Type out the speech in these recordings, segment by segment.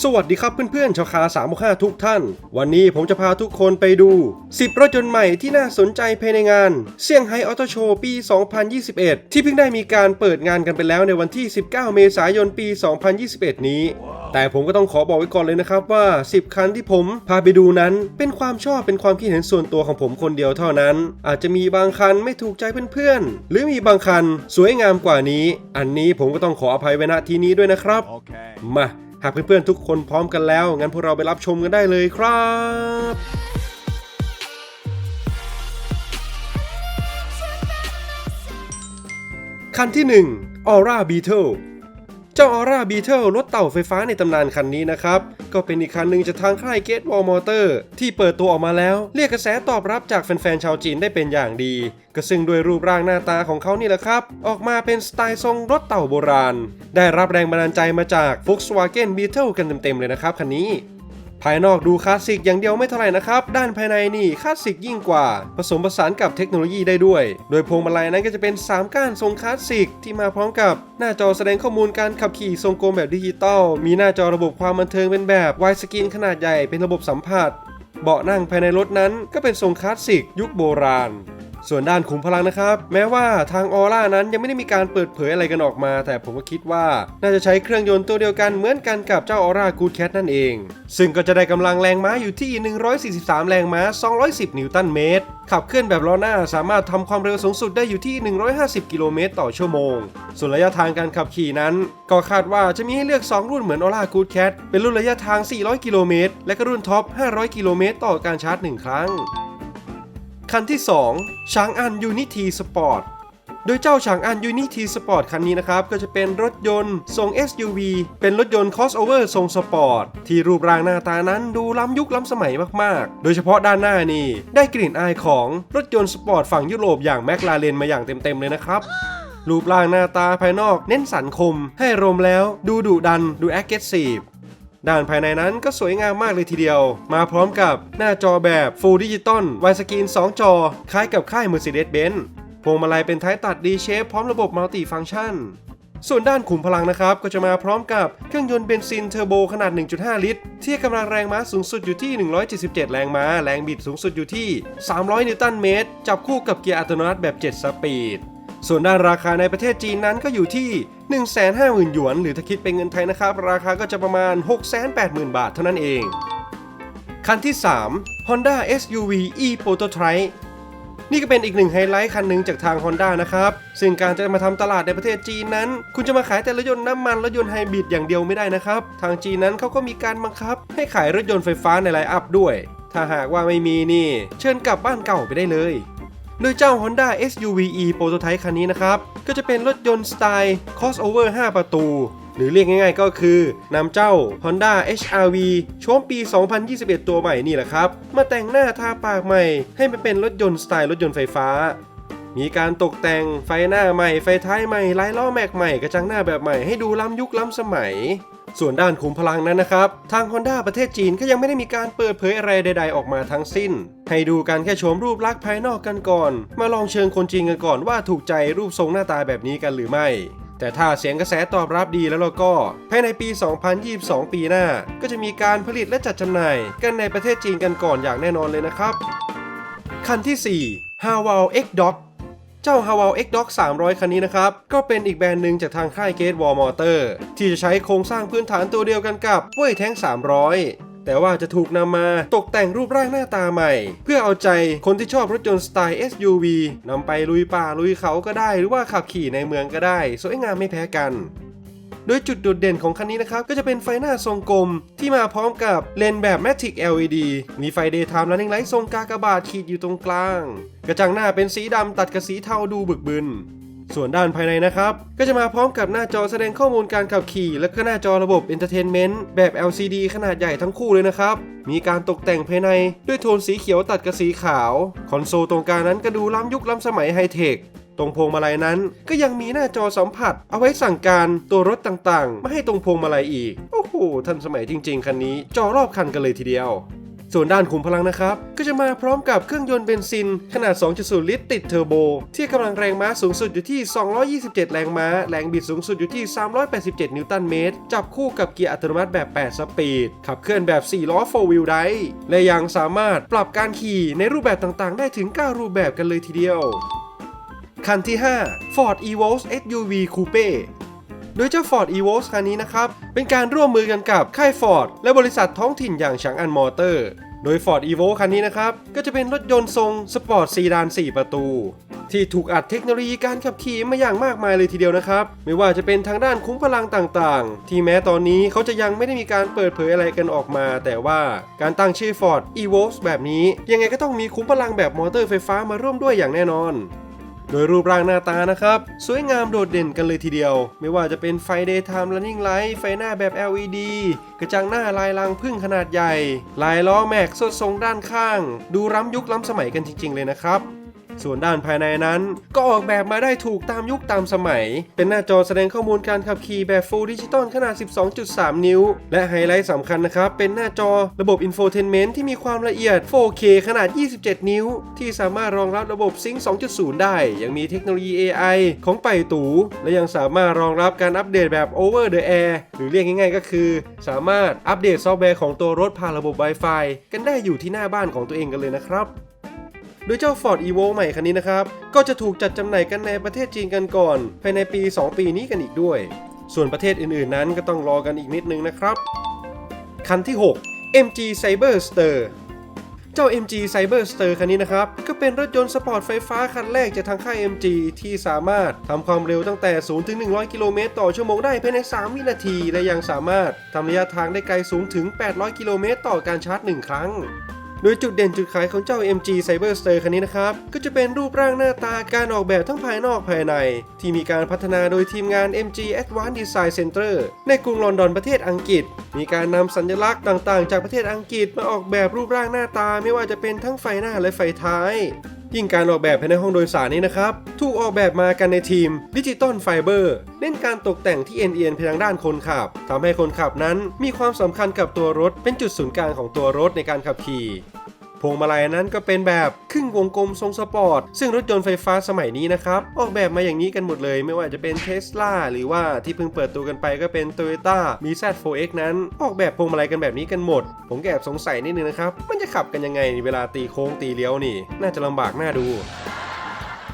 สวัสดีครับเพื่อนๆชาวคา365ทุกท่าน วันนี้ผมจะพาทุกคนไปดู 10 รถยนต์ใหม่ที่น่าสนใจภายในงานเซี่ยงไฮ้ออโตโชว์ปี 2021 ที่เพิ่งได้มีการเปิดงานกันไปแล้วในวันที่ 19 เมษายนปี 2021 นี้ แต่ผมก็ต้องขอบอกไว้ก่อนเลยนะครับว่า 10 คันที่ผมพาไปดูนั้นเป็นความชอบเป็นความคิดเห็นส่วนตัวของผมคนเดียวเท่านั้น อาจจะมีบางคันไม่ถูกใจเพื่อนๆ หรือมีบางคันสวยงามกว่านี้ อันนี้ผมก็ต้องขออภัยไว้ณที่นี้ด้วยนะครับ Okay. มา หากเพื่อนๆทุกคนพร้อมกันแล้ว งั้นพวกเราไปรับชมกันได้เลยครับคันที่ 1 Aura Beetle เจ้าออร่าบีเทิลรถเต่าไฟฟ้าในตำนานคันนี้นะครับ ก็เป็นอีกคันหนึ่งจากทางค่ายเกตวอลมอเตอร์ที่เปิดตัวออกมาแล้ว เรียกกระแสตอบรับจากแฟนๆชาวจีนได้เป็นอย่างดี ก็ซึ่งด้วยรูปร่างหน้าตาของเขานี่แหละครับ ออกมาเป็นสไตล์ทรงรถเต่าโบราณ ได้รับแรงบันดาลใจมาจาก Volkswagen Beetle กันเต็มๆเลยนะครับคันนี้ ภายนอกดูคลาสสิกอย่างเดียวไม่เท่าไหร่นะครับ ด้านภายในนี่คลาสสิกยิ่งกว่า ผสมผสานกับเทคโนโลยีได้ด้วย โดยพวงมาลัยนั้นก็จะเป็น 3 ก้านทรงคลาสสิกที่มาพร้อมกับหน้าจอแสดงข้อมูลการขับขี่ทรงกลมแบบดิจิตอล มีหน้าจอระบบความบันเทิงเป็นแบบไวสกรีนขนาดใหญ่เป็นระบบสัมผัส เบาะนั่งภายในรถนั้นก็เป็นทรงคลาสสิกยุคโบราณ ส่วนด้านขุมพลังนะครับ แม้ว่าทางออร่านั้นยังไม่ได้มีการเปิดเผยอะไรกันออกมา แต่ผมก็คิดว่าน่าจะใช้เครื่องยนต์ตัวเดียวกันเหมือนกันกับเจ้าออร่ากูดแคทนั่นเอง ซึ่งก็จะได้กำลังแรงม้าอยู่ที่ 143 แรงม้า 210 นิวตันเมตร ขับเคลื่อนแบบล้อหน้าสามารถทำความเร็วสูงสุดได้อยู่ที่ 150 กิโลเมตรต่อชั่วโมง ส่วนระยะทางการขับขี่นั้น ก็คาดว่าจะมีให้เลือก 2 รุ่นเหมือนออร่ากูดแคทเป็นรุ่นระยะทาง 400 กิโลเมตรและก็รุ่นท็อป 500 กิโลเมตรต่อการชาร์จ 1 ครั้ง คันที่ 2 ช้างอันยูนิทีสปอร์ตโดยเจ้าฉางอัน Unity Sport คันนี้นะครับ ก็จะเป็นรถยนต์ทรง SUV เป็นรถยนต์ crossover ทรงสปอร์ต ที่รูปร่างหน้าตานั้นดูล้ำยุคล้ำสมัยมากๆ โดยเฉพาะด้านหน้านี่ ได้กลิ่นอายของรถยนต์สปอร์ตฝั่งยุโรปอย่างแมคลาเรนมาอย่างเต็มๆเลยนะครับ รูปร่างหน้าตาภายนอกเน้นสันคม ให้รวมแล้ว ดูดุดันดู aggressive ด้านภายในนั้นก็สวยงามมากเลยทีเดียว มาพร้อมกับหน้าจอแบบ Full Digital ไวสกรีน 2 จอ คล้ายกับค่าย Mercedes-Benz พวงมาลัยเป็นท้ายตัด D shape พร้อมระบบมัลติฟัง c t ชันส่วนด้านขุมพลังนะครับ ก็จะมาพร้อมกับเครื่องยนต์เบนซินเทอร์โบขนาด 1.5 ลิตร ที่กำลังแรงม้าสูงสุดอยู่ที่ 177 แรงม้า แรงบิดสูงสุดอยู่ที่ 300 นิวตันเมตร จับคู่กับเกียร์อัตโนมัติแบบ 7 สปีด ส่วนด้านราคาในประเทศจีนนั้นก็อยู่ที่ 150,000 หยวน หรือถ้าคิดเป็นเงินไทยนะครับ ราคาก็จะประมาณ 680,000 บาทเท่านั้นเอง คันที่ 3 Honda SUV e Prototype นี่ก็เป็นอีกหนึ่งไฮไลท์คันหนึ่งจากทาง Honda นะครับ ซึ่งการจะมาทำตลาดในประเทศจีนนั้น คุณจะมาขายแต่รถยนต์น้ำมันรถยนต์ไฮบริดอย่างเดียวไม่ได้นะครับ ทางจีนนั้นเขาก็มีการบังคับ ให้ขายรถยนต์ไฟฟ้าในไลน์อัพด้วย ถ้าหากว่าไม่มีนี่ เชิญกลับบ้านเก่าไปได้เลย โดยเจ้า Honda SUV e Prototype คันนี้นะครับ ก็จะเป็นรถยนต์สไตล์ crossover 5 ประตู หรือเรียกง่ายๆก็คือนำเจ้า Honda HRV โฉมปี 2021 ตัวใหม่นี่แหละครับ มาแต่งหน้าทาปากใหม่ ให้มันเป็นรถยนต์สไตล์รถยนต์ไฟฟ้า มีการตกแต่งไฟหน้าใหม่ ไฟท้ายใหม่ไล่ล้อแม็กใหม่กระจังหน้าแบบใหม่ให้ดูล้ำยุคล้ำสมัย ส่วนด้านขุมพลังนั้นนะครับ ทาง Honda ประเทศจีนก็ยังไม่ได้มีการเปิดเผยอะไรใด ๆ ออกมาทั้งสิ้น ให้ดูกันแค่ชมรูปลักษณ์ภายนอกกันก่อน มาลองเชิงคนจริงกันก่อนว่าถูกใจรูปทรงหน้าตาแบบนี้กันหรือไม่ แต่ถ้าเสียงกระแสตอบรับดีแล้วเราก็ภายในปี 2022 ปีหน้า ก็จะมีการผลิตและจัดจำหน่าย กันในประเทศจีนกันก่อนอย่างแน่นอนเลยนะครับ คันที่4 h a w a l X Dog เจ้า h a w a l X Dog 300 คันนี้นะครับ ก็เป็นอีกแบรนด์หนึ่งจากทางค่าย Gate Wall Motor ที่จะใช้โครงสร้างพื้นฐานตัวเดียวกันกับเว่ยแท้ง 300แต่ว่าจะถูกนำมาตกแต่งรูปร่างหน้าตาใหม่ เพื่อเอาใจคนที่ชอบรถยนต์สไตล์ SUV นำไปลุยป่าลุยเขาก็ได้ หรือว่าขับขี่ในเมืองก็ได้ สวยงามไม่แพ้กัน โดยจุดโดดเด่นของคันนี้นะครับ ก็จะเป็นไฟหน้าทรงกลม ที่มาพร้อมกับเลนแบบ Matic LED มีไฟ Daytime Running Light ทรงกากบาทขีดอยู่ตรงกลาง กระจังหน้าเป็นสีดำตัดกับสีเทาดูบึกบึน ส่วนด้านภายในนะครับ ก็จะมาพร้อมกับหน้าจอแสดงข้อมูลการขับขี่ และก็หน้าจอระบบ Entertainment แบบ LCD ขนาดใหญ่ทั้งคู่เลยนะครับ มีการตกแต่งภายในด้วยโทนสีเขียวตัดกับสีขาว คอนโซลตรงกลางนั้นก็ดูล้ำยุคล้ำสมัยไฮเทคตรงพวงมาลัยนั้นก็ยังมีหน้าจอสัมผัส เอาไว้สั่งการตัวรถต่างๆมาให้ตรงพวงมาลัยอีก โอ้โห ทันสมัยจริง ๆ คันนี้ จอรอบคันกันเลยทีเดียว ส่วนด้านขุมพลังนะครับ ก็จะมาพร้อมกับเครื่องยนต์เบนซิน ขนาด 2.0 ลิตรติดเทอร์โบ ที่กำลังแรงม้าสูงสุดอยู่ที่ 227 แรงม้า แรงบิดสูงสุดอยู่ที่ 387 นิวตันเมตร จับคู่กับเกียร์อัตโนมัติแบบ 8 สปีด ขับเคลื่อนแบบ 4 ล้อ 4 wheel drive และยังสามารถปรับการขี่ในรูปแบบต่างๆ ได้ถึง 9 รูปแบบกันเลยทีเดียว คันที่ 5 Ford Evoque SUV Coupe โดยเจ้า Ford Evoque คันนี้นะครับ เป็นการร่วมมือกันกับค่าย Ford และบริษัทท้องถิ่นอย่างฉางอันมอเตอร์ โดย Ford e v o คันนี้นะครับ ก็จะเป็นรถยนต์ทรงสปอร์ตซีดาน 4 ประตู ที่ถูกอัดเทคโนโลยีการขับขี่มาอย่างมากมายเลยทีเดียวนะครับ ไม่ว่าจะเป็นทางด้านคุ้มพลังต่างๆ ที่แม้ตอนนี้เขาจะยังไม่ได้มีการเปิดเผยอะไรกันออกมา แต่ว่าการตั้งชื่อ Ford e v o แบบนี้ ยังไงก็ต้องมีคุ้มพลังแบบมอเตอร์ไฟฟ้ามาร่วมด้วยอย่างแน่นอน โดยรูปร่างหน้าตานะครับ สวยงามโดดเด่นกันเลยทีเดียว ไม่ว่าจะเป็นไฟ Daytime Running Light ไฟหน้าแบบ LED กระจังหน้าลายรังพึ่งขนาดใหญ่ ลายล้อแม็กสดทรงด้านข้าง ดูล้ำยุคล้ำสมัยกันจริง ๆ เลยนะครับ ส่วนด้านภายในนั้นก็ออกแบบมาได้ถูกตามยุคตามสมัย เป็นหน้าจอแสดงข้อมูลการขับขี่แบบ Full Digital ขนาด 12.3 นิ้ว และไฮไลท์สำคัญนะครับ เป็นหน้าจอระบบ Infotainment ที่มีความละเอียด 4K ขนาด 27 นิ้ว ที่สามารถรองรับระบบ Sync 2.0 ได้ ยังมีเทคโนโลยี AI ของไปตู และยังสามารถรองรับการอัปเดตแบบ Over the Air หรือเรียกง่ายๆ ก็คือ สามารถอัปเดตซอฟต์แวร์ของตัวรถผ่านระบบ Wi-Fi กันได้อยู่ที่หน้าบ้านของตัวเองกันเลยนะครับ โดยเจ้า Ford Evo ใหม่คันนี้นะครับ ก็จะถูกจัดจำหน่ายกันในประเทศจีนกันก่อน ภายในปี 2 ปีนี้กันอีกด้วย ส่วนประเทศอื่นๆนั้นก็ต้องรอกันอีกนิดนึงนะครับ คันที่ 6 MG Cyberster เจ้า MG Cyberster คันนี้นะครับ ก็เป็นรถยนต์สปอร์ตไฟฟ้าคันแรกจากทางค่าย MG ที่สามารถทำความเร็วตั้งแต่ 0 ถึง 100 กิโลเมตรต่อชั่วโมงได้ภายใน 3 วินาที และยังสามารถทำระยะทางได้ไกลสูงถึง 800 กิโลเมตรต่อการชาร์จ 1 ครั้ง โดยจุดเด่นจุดขายของเจ้า MG Cyberster คันนี้นะครับ ก็จะเป็นรูปร่างหน้าตาการออกแบบทั้งภายนอกภายใน ที่มีการพัฒนาโดยทีมงาน MG Advanced Design Center ในกรุงลอนดอนประเทศอังกฤษ มีการนำสัญลักษณ์ต่างๆ จากประเทศอังกฤษมาออกแบบรูปร่างหน้าตาไม่ว่าจะเป็นทั้งไฟหน้าและไฟท้าย ยิ่งการออกแบบภายในห้องโดยสารนี้นะครับ ถูกออกแบบมากันในทีมดิจิตอลไฟเบอร์เน้นการตกแต่งที่เอ็นๆไปทางด้านคนขับทำให้คนขับนั้นมีความสำคัญกับตัวรถเป็นจุดศูนย์กลางของตัวรถในการขับขี่ พวงมาลัยนั้นก็เป็นแบบครึ่งวงกลมทรงสปอร์ต ซึ่งรถยนต์ไฟฟ้าสมัยนี้นะครับ ออกแบบมาอย่างนี้กันหมดเลย ไม่ว่าจะเป็น Tesla หรือว่าที่เพิ่งเปิดตัวกันไปก็เป็น Toyota m z 4X นั้น ออกแบบพวงมาลัยกันแบบนี้กันหมด ผมแอบสงสัยนิดนึงนะครับ มันจะขับกันยังไงเวลาตีโค้งตีเลี้ยวนี่ น่าจะลำบากน่าดู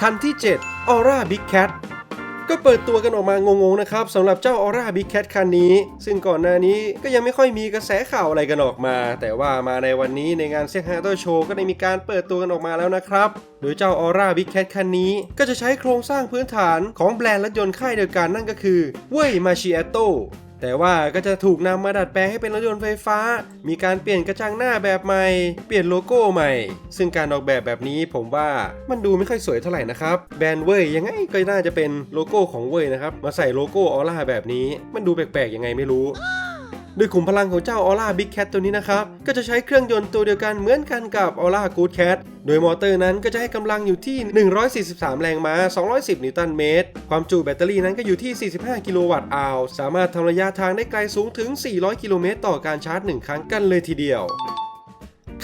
คันที่ 7 Aura Big Cat ก็เปิดตัวกันออกมางงๆนะครับสำหรับเจ้าออร่าบิ๊กแคันนี้ ซึ่งก่อนหน้านี้ก็ยังไม่ค่อยมีกระแสข่าวอะไรกันออกมา แต่ว่ามาในวันนี้ในงานเซ็กฮาร์โตโชว์ก็ได้มีการเปิดตัวกันออกมาแล้วนะครับโดยเจ้าออร่าบิ๊กแคทคันนี้ก็จะใช้โครงสร้างพื้นฐานของแบรนด์รถยนต์ค่ายเดียวกันนั่นก็คือเว่ยมาชิเอโต แต่ว่าก็จะถูกนำมาดัดแปลงให้เป็นรถยนต์ไฟฟ้า มีการเปลี่ยนกระจังหน้าแบบใหม่ เปลี่ยนโลโก้ใหม่ ซึ่งการออกแบบแบบนี้ผมว่ามันดูไม่ค่อยสวยเท่าไหร่นะครับ แบรนด์เว่ยยังไงก็น่าจะเป็นโลโก้ของเว่ยนะครับ มาใส่โลโก้ออร่าแบบนี้ มันดูแปลกๆยังไงไม่รู้ ด้วยขุมพลังของเจ้า Aura Big Cat ตัวนี้นะครับ ก็จะใช้เครื่องยนต์ตัวเดียวกันเหมือนกันกับ Aura Good Cat โดยมอเตอร์นั้นก็จะให้กำลังอยู่ที่ 143 แรงม้า 210 นิวตันเมตร ความจุแบตเตอรี่นั้นก็อยู่ที่ 45 กิโลวัตต์อาวสามารถทำระยะทางได้ไกลสูงถึง 400 กิโลเมตรต่อการชาร์จ 1 ครั้งกันเลยทีเดียว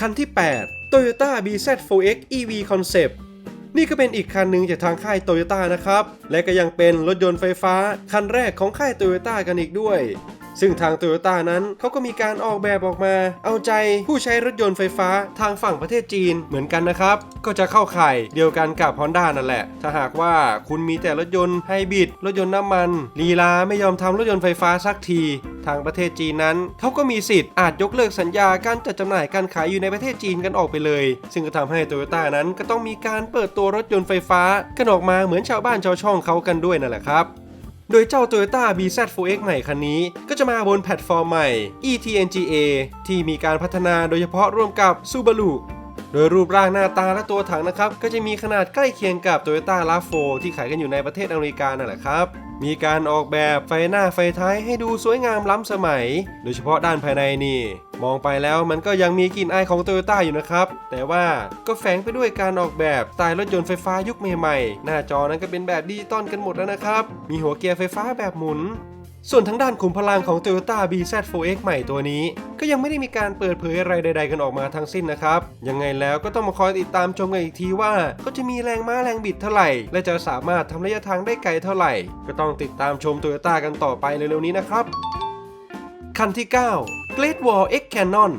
คันที่ 8 Toyota BZ4X EV Concept นี่ก็เป็นอีกคันหนึ่งจากทางค่ายโตโยต้านะครับ และก็ยังเป็นรถยนต์ไฟฟ้าคันแรกของค่ายโตโยต้ากันอีกด้วย ซึ่งทางโตโยต้านั้นเขาก็มีการออกแบบออกมา เอาใจผู้ใช้รถยนต์ไฟฟ้าทางฝั่งประเทศจีนเหมือนกันนะครับ ก็จะเข้าข่ายเดียวกันกับ Honda นั่นแหละ ถ้าหากว่าคุณมีแต่รถยนต์ไฮบริดรถยนต์น้ำมันลีลาไม่ยอมทำรถยนต์ไฟฟ้าสักทีทางประเทศจีนนั้นเขาก็มีสิทธิ์อาจยกเลิกสัญญาการจัดจำหน่ายการขายอยู่ในประเทศจีนกันออกไปเลย ซึ่งก็ทำให้โตโยต้านั้นก็ต้องมีการเปิดตัวรถยนต์ไฟฟ้ากันออกมาเหมือนชาวบ้านชาวช่องเขากันด้วยนั่นแหละครับ โดยเจ้า Toyota BZ4X ใหม่คันนี้ ก็จะมาบนแพลตฟอร์มใหม่ ETNGA ที่มีการพัฒนาโดยเฉพาะร่วมกับ Subaru โดยรูปร่างหน้าตาและตัวถังนะครับ ก็จะมีขนาดใกล้เคียงกับ Toyota RAV4 ที่ขายกันอยู่ในประเทศอเมริกานั่นแหละครับ มีการออกแบบไฟหน้าไฟท้ายให้ดูสวยงามล้ำสมัย โดยเฉพาะด้านภายในนี่ มองไปแล้วมันก็ยังมีกลิ่นอายของโตโยต้าอยู่นะครับ แต่ว่าก็แฝงไปด้วยการออกแบบสไตล์รถยนต์ไฟฟ้ายุคใหม่ๆ หน้าจอนั้นก็เป็นแบบดิจิตอลกันหมดแล้วนะครับ มีหัวเกียร์ไฟฟ้าแบบหมุน ส่วนทางด้านขุมพลังของ Toyota BZ4X ใหม่ตัวนี้ ก็ยังไม่ได้มีการเปิดเผยอะไรใด ๆ กันออกมาทั้งสิ้นนะครับ ยังไงแล้วก็ต้องมาคอยติดตามชมกันอีกทีว่าเขาจะมีแรงม้าแรงบิดเท่าไหร่ และจะสามารถทำระยะทางได้ไกลเท่าไหร่ ก็ต้องติดตามชม Toyota กันต่อไปเร็วๆนี้นะครับ คันที่ 9 Great Wall X Cannon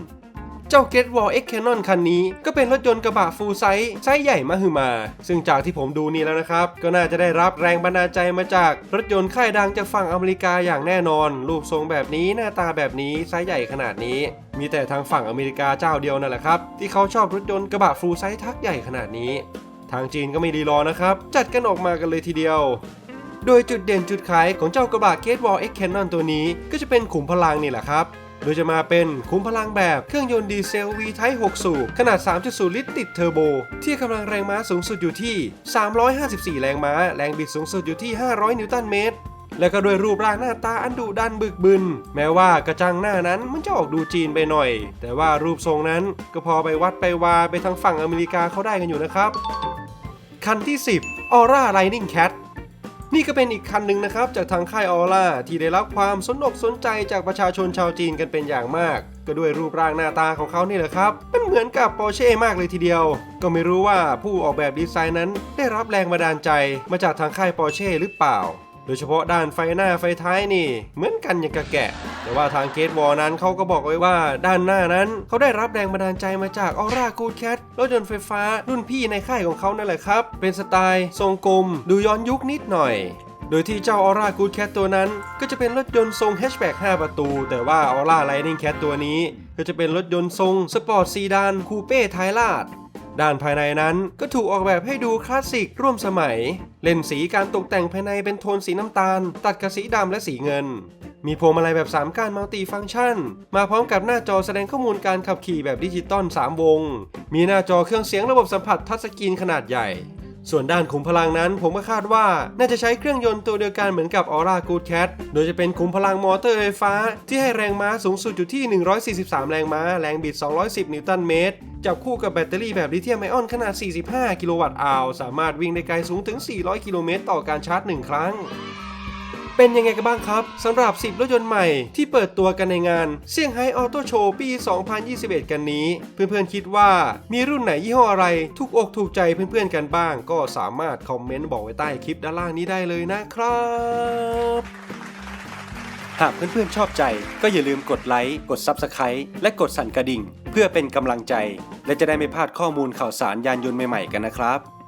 เจ้า Get Wall X Cannon คันนี้ ก็เป็นรถยนต์กระบะฟูลไซส์ไซส์ใหญ่มหึมา ซึ่งจากที่ผมดูนี่แล้วนะครับ ก็น่าจะได้รับแรงบันดาลใจมาจากรถยนต์ค่ายดังจากฝั่งอเมริกาอย่างแน่นอน รูปทรงแบบนี้หน้าตาแบบนี้ไซส์ใหญ่ขนาดนี้ มีแต่ทางฝั่งอเมริกาเจ้าเดียวนั่นแหละครับที่เขาชอบรถยนต์กระบะฟูลไซส์ทักใหญ่ขนาดนี้ ทางจีนก็ไม่ดีรอนะครับจัดกันออกมากันเลยทีเดียวโดยจุดเด่นจุดขายของเจ้ากระบะ Gate Wall X Cannon ตัวนี้ ก็จะเป็นขุมพลังนี่แหละครับ โดยจะมาเป็นขุมพลังแบบเครื่องยนต์ดีเซล V Type 6 สูบ ขนาด 3.0 ลิตรติดเทอร์โบ ที่กำลังแรงม้าสูงสุดอยู่ที่ 354 แรงม้า แรงบิดสูงสุดอยู่ที่ 500 นิวตันเมตรและก็ด้วยรูปร่างหน้าตาอันดุดันบึกบึน แม้ว่ากระจังหน้านั้นมันจะออกดูจีนไปหน่อย แต่ว่ารูปทรงนั้นก็พอไปวัดไปวาไปทางฝั่งอเมริกาเขาได้กันอยู่นะครับ คันที่ 10 Aura Lightning Cat นี่ก็เป็นอีกคันหนึ่งนะครับจากทางค่ายออร่าที่ได้รับความสนอกสนใจจากประชาชนชาวจีนกันเป็นอย่างมาก ก็ด้วยรูปร่างหน้าตาของเขานี่แหละครับเป็นเหมือนกับปอร์เช่มากเลยทีเดียว ก็ไม่รู้ว่าผู้ออกแบบดีไซน์นั้นได้รับแรงบันดาลใจมาจากทางค่ายปอร์เช่หรือเปล่า ดยเฉพาะด้านไฟหน้าไฟท้ายนี่ เหมือนกันอย่างกระแกะ แต่ว่าทางเกตวอลนั้นเขาก็บอกไว้ว่าด้านหน้านั้นเขาได้รับแรงบันดาลใจมาจากออร่ากูดแคทรถยนต์ไฟฟ้ารุ่นพี่ในค่ายของเขานั่นแหละครับ เป็นสไตล์ทรงกลม ดูย้อนยุคนิดหน่อยโดยที่เจ้า Aura Good Cat ตัวนั้น ก็จะเป็นรถยนต์ทรงแฮชแบ็ก5ประตู แต่ว่า Aura Lightning Cat ตัวนี้ ก็จะเป็นรถยนต์ทรงสปอร์ตซีดานคูเป้ไทยลาด ด้านภายในนั้นก็ถูกออกแบบให้ดูคลาสสิกร่วมสมัย เล่นสีการตกแต่งภายในเป็นโทนสีน้ำตาล ตัดกับสีดำและสีเงิน มีพวงมาลัยแบบ 3ก้านมัลติฟังก์ชัน มาพร้อมกับหน้าจอแสดงข้อมูลการขับขี่แบบดิจิตอล3 วง มีหน้าจอเครื่องเสียงระบบสัมผัสทัชสกรีนขนาดใหญ่ส่วนด้านขุมพลังนั้นผมก็คาดว่าน่าจะใช้เครื่องยนต์ตัวเดียวกันเหมือนกับ Aura Good Cat โดยจะเป็นขุมพลังมอเตอร์ไฟฟ้า ที่ให้แรงม้าสูงสุดอยู่ที่ 143 แรงม้า แรงบิด 210 นิวตันเมตร จับคู่กับแบตเตอรี่แบบลิเธียมไอออนขนาด 45 กิโลวัตต์อาวสามารถวิ่งได้ไกลสูงถึง 400 กิโลเมตรต่อการชาร์จ 1 ครั้ง เป็นยังไงกันบ้างครับสำหรับ 10 รถยนต์ใหม่ที่เปิดตัวกันในงานเซี่ยงไฮ้ออโต้โชว์ปี 2021 กันนี้ เพื่อนๆคิดว่ามีรุ่นไหนยี่ห้ออะไร ถูกอกถูกใจเพื่อนๆกันบ้าง ก็สามารถคอมเมนต์บอกไว้ใต้คลิปด้านล่างนี้ได้เลยนะครับ หากเพื่อนๆชอบใจก็อย่าลืมกดไลค์ กด Subscribe และกดสั่นกระดิ่ง เพื่อเป็นกำลังใจ และจะได้ไม่พลาดข้อมูลข่าวสารยานยนต์ใหม่ๆกันนะครับ